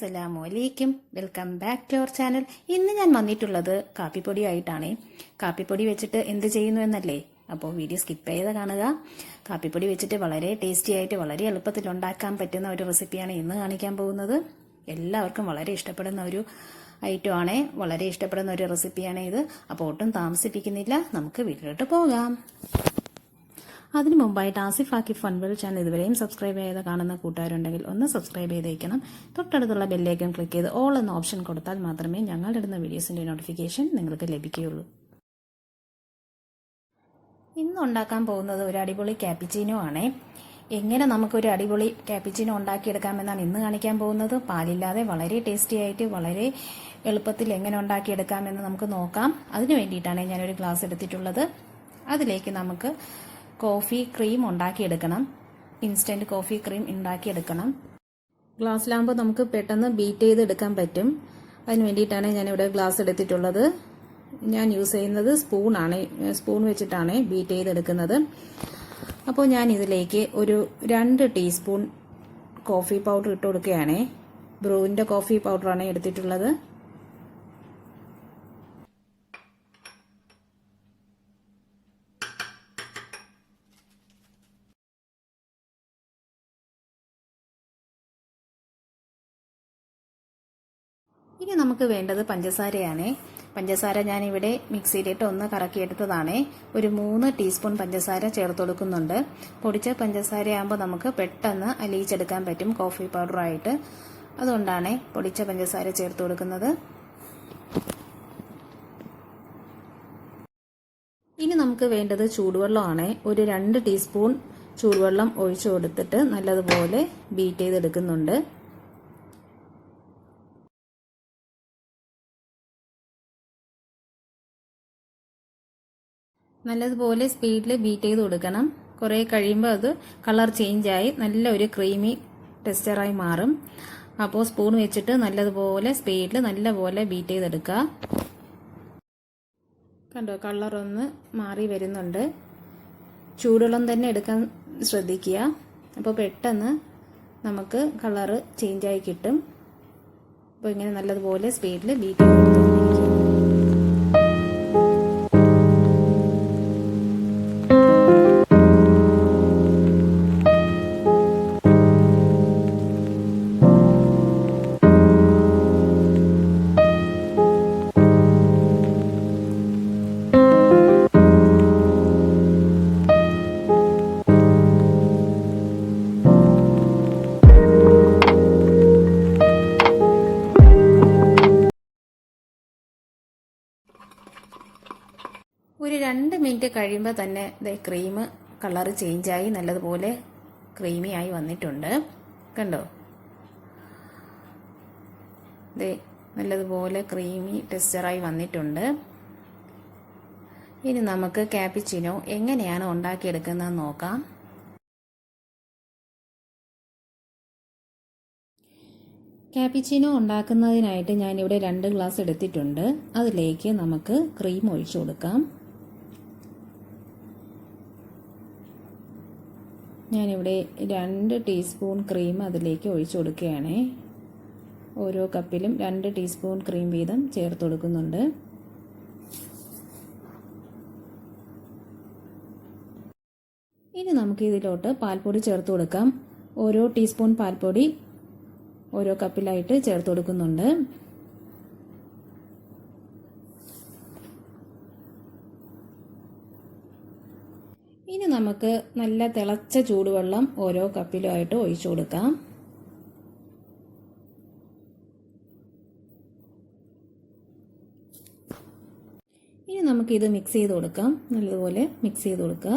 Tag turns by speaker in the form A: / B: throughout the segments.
A: അസ്സലാമു അലൈക്കും. Welcome back to our channel ഇന്ന് ഞാൻ വന്നിട്ടുള്ളത് കാപ്പിപ്പൊടി കാപ്പിപ്പൊടിയായിട്ടാണ്. കാപ്പിപ്പൊടി വെച്ചിട്ട് എന്ത് ചെയ്യുന്നു എന്നല്ലേ? അപ്പോൾ വീഡിയോ സ്കിപ്പ് ചെയ്ത് കാണുക. കാപ്പിപ്പൊടി വെച്ചിട്ട് വളരെ ടേസ്റ്റി ആയിട്ട് വളരെ എളുപ്പത്തിൽ ഉണ്ടാക്കാൻ പറ്റുന്ന ഒരു റെസിപ്പിയാണ് ഇന്ന് കാണിക്കാൻ പോകുന്നത്. എല്ലാവർക്കും വളരെ ഇഷ്ടപ്പെടുന്ന ഒരു ഐറ്റം ആണ്. വളരെ ഇഷ്ടപ്പെടുന്ന ഒരു റെസിപ്പിയാണ് ഇത്. അപ്പോൾ ഒട്ടും താമസിപ്പിക്കുന്നില്ല. നമുക്ക് വീട്ടിലോട്ട് പോകാം. അതിനു മുമ്പായിട്ട് ആസിഫ് ആക്കി ഫൺവെൽ ചാനൽ ഇതുവരെയും സബ്സ്ക്രൈബ് ചെയ്ത് കാണുന്ന കൂട്ടുകാരുണ്ടെങ്കിൽ ഒന്ന് സബ്സ്ക്രൈബ് ചെയ്തേക്കണം. തൊട്ടടുത്തുള്ള ബെല്ലേക്കൻ ക്ലിക്ക് ചെയ്ത് ഓൾ എന്ന ഓപ്ഷൻ കൊടുത്താൽ മാത്രമേ ഞങ്ങളിടുന്ന വീഡിയോസിന്റെ നോട്ടിഫിക്കേഷൻ നിങ്ങൾക്ക് ലഭിക്കുകയുള്ളൂ. ഇന്ന് ഉണ്ടാക്കാൻ പോകുന്നത് ഒരു അടിപൊളി ക്യാപ്പിച്ചീനോ ആണേ. എങ്ങനെ നമുക്കൊരു അടിപൊളി ക്യാപ്പിച്ചീനോ ഉണ്ടാക്കിയെടുക്കാമെന്നാണ് ഇന്ന് കാണിക്കാൻ പോകുന്നത്. പാലില്ലാതെ വളരെ ടേസ്റ്റി ആയിട്ട് വളരെ എളുപ്പത്തിൽ എങ്ങനെ ഉണ്ടാക്കിയെടുക്കാമെന്ന് നമുക്ക് നോക്കാം. അതിനു വേണ്ടിയിട്ടാണ് ഞാനൊരു ഗ്ലാസ് എടുത്തിട്ടുള്ളത്. അതിലേക്ക് നമുക്ക് കോഫി ക്രീം ഉണ്ടാക്കിയെടുക്കണം. ഇൻസ്റ്റന്റ് കോഫി ക്രീം ഉണ്ടാക്കിയെടുക്കണം. ഗ്ലാസ് ലാമ്പ് നമുക്ക് പെട്ടെന്ന് ബീറ്റ് ചെയ്തെടുക്കാൻ പറ്റും. അതിന് വേണ്ടിയിട്ടാണ് ഞാനിവിടെ ഗ്ലാസ് എടുത്തിട്ടുള്ളത്. ഞാൻ യൂസ് ചെയ്യുന്നത് സ്പൂണാണ് സ്പൂൺ വെച്ചിട്ടാണ് ബീറ്റ് ചെയ്തെടുക്കുന്നത്. അപ്പോൾ ഞാൻ ഇതിലേക്ക് ഒരു രണ്ട് ടീസ്പൂൺ കോഫി പൗഡർ ഇട്ട് കൊടുക്കുകയാണ്. ബ്രൂവിന്റെ കോഫി പൗഡറാണ് എടുത്തിട്ടുള്ളത്. ഇനി നമുക്ക് വേണ്ടത് പഞ്ചസാരയാണ്. പഞ്ചസാര ഞാനിവിടെ മിക്സിയിലിട്ട് ഒന്ന് കറക്കിയെടുത്തതാണ്. ഒരു മൂന്ന് ടീസ്പൂൺ പഞ്ചസാര ചേർത്ത് കൊടുക്കുന്നുണ്ട് പൊടിച്ച പഞ്ചസാരയാകുമ്പോൾ നമുക്ക് പെട്ടെന്ന് അലിയിച്ചെടുക്കാൻ പറ്റും കോഫി പൗഡറായിട്ട്. അതുകൊണ്ടാണ് പൊടിച്ച പഞ്ചസാര ചേർത്ത് കൊടുക്കുന്നത് ഇനി നമുക്ക് വേണ്ടത് ചൂടുവെള്ളമാണ്. ഒരു രണ്ട് ടീസ്പൂൺ ചൂടുവെള്ളം ഒഴിച്ചു കൊടുത്തിട്ട് നല്ലതുപോലെ ബീറ്റ് ചെയ്തെടുക്കുന്നുണ്ട്. നല്ലതുപോലെ സ്പീഡിൽ ബീറ്റ് ചെയ്ത് കൊടുക്കണം. കുറേ കഴിയുമ്പോൾ അത് കളർ ചേഞ്ചായി നല്ല ഒരു ക്രീമി ടെക്സ്ചറായി മാറും. അപ്പോൾ സ്പൂൺ വെച്ചിട്ട് നല്ലതുപോലെ സ്പീഡിൽ നല്ലപോലെ ബീറ്റ് ചെയ്തെടുക്കുക. കണ്ടോ കളറൊന്ന് മാറി വരുന്നുണ്ട്. ചൂടുവെള്ളം തന്നെ എടുക്കാൻ ശ്രദ്ധിക്കുക. അപ്പോൾ പെട്ടെന്ന് നമുക്ക് കളറ് ചേഞ്ചായി കിട്ടും. അപ്പോൾ ഇങ്ങനെ നല്ലതുപോലെ സ്പീഡിൽ ബീറ്റ് ചെയ്തെടുത്തോണ്ടിരിക്കുക. ഒരു രണ്ട് മിനിറ്റ് കഴിയുമ്പോൾ തന്നെ ദേ ക്രീം കളർ ചേഞ്ചായി നല്ലതുപോലെ ക്രീമി ആയി വന്നിട്ടുണ്ട്. കണ്ടോ? ദേ നല്ലതുപോലെ ക്രീമി ടെക്സ്ചറായി വന്നിട്ടുണ്ട്. ഇനി നമുക്ക് ക്യാപിച്ചിനോ എങ്ങനെയാണ് ഉണ്ടാക്കിയെടുക്കുന്നത് നോക്കാം. ക്യാപിച്ചിനോ ഉണ്ടാക്കുന്നതിനായിട്ട് ഞാനിവിടെ രണ്ട് ഗ്ലാസ് എടുത്തിട്ടുണ്ട്. അതിലേക്ക് നമുക്ക് ക്രീം ഒഴിച്ചു കൊടുക്കാം. ഞാനിവിടെ രണ്ട് ടീസ്പൂൺ ക്രീം അതിലേക്ക് ഒഴിച്ചു കൊടുക്കുകയാണ്. ഓരോ കപ്പിലും രണ്ട് ടീസ്പൂൺ ക്രീം വീതം ചേർത്ത് കൊടുക്കുന്നുണ്ട്. ഇനി നമുക്ക് ഇതിലോട്ട് പാൽപ്പൊടി ചേർത്ത് കൊടുക്കാം. ഓരോ ടീസ്പൂൺ പാൽപ്പൊടി ഓരോ കപ്പിലായിട്ട് ചേർത്ത് കൊടുക്കുന്നുണ്ട്. ഇനി നമുക്ക് നല്ല തിളച്ച ചൂടുവെള്ളം ഓരോ കപ്പിലുമായിട്ട് ഒഴിച്ചു കൊടുക്കാം. ഇനി നമുക്ക് ഇത് മിക്സ് ചെയ്ത് കൊടുക്കാം. നല്ലതുപോലെ മിക്സ് ചെയ്ത് കൊടുക്കുക.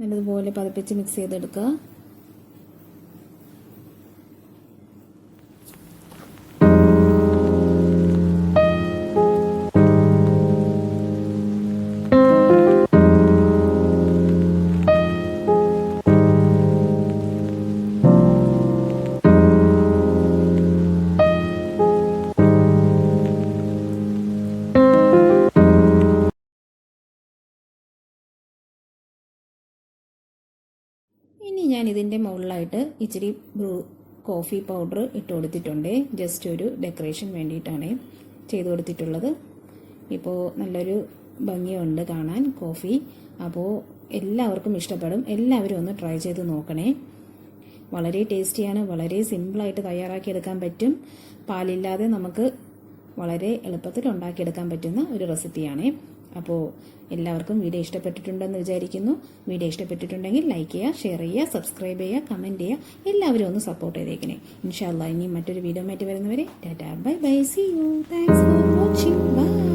A: നല്ലതുപോലെ പതിപ്പിച്ച് മിക്സ് ചെയ്തെടുക്കുക. ഇതിന്റെ മുകളിലായിട്ട് ഇച്ചിരി ബ്രൂ കോഫി പൗഡർ ഇട്ട് കൊടുത്തിട്ടുണ്ട്. ജസ്റ്റ് ഒരു ഡെക്കറേഷൻ വേണ്ടിയിട്ടാണ് ചെയ്ത് കൊടുത്തിട്ടുള്ളത്. ഇപ്പോൾ നല്ലൊരു ഭംഗിയുണ്ട് കാണാൻ കോഫി. അപ്പോൾ എല്ലാവർക്കും ഇഷ്ടപ്പെടും. എല്ലാവരും ഒന്ന് ട്രൈ ചെയ്ത് നോക്കണേ. വളരെ ടേസ്റ്റിയാണ് വളരെ സിമ്പിളായിട്ട് തയ്യാറാക്കിയെടുക്കാൻ പറ്റും. പാലില്ലാതെ നമുക്ക് വളരെ എളുപ്പത്തിൽ ഉണ്ടാക്കിയെടുക്കാൻ പറ്റുന്ന ഒരു റെസിപ്പിയാണ്. അപ്പോൾ എല്ലാവർക്കും വീഡിയോ ഇഷ്ടപ്പെട്ടിട്ടുണ്ടെന്ന് വിചാരിക്കുന്നു. വീഡിയോ ഇഷ്ടപ്പെട്ടിട്ടുണ്ടെങ്കിൽ ലൈക്ക് ചെയ്യുക ഷെയർ ചെയ്യുക സബ്സ്ക്രൈബ് ചെയ്യുക കമന്റ് ചെയ്യുക. എല്ലാവരും ഒന്ന് സപ്പോർട്ട് ചെയ്തേക്കണേ. ഇൻഷാല്ല ഇനി മറ്റൊരു വീഡിയോ മാറ്റി വരുന്നവരെ tata bye bye see you thanks for watching bye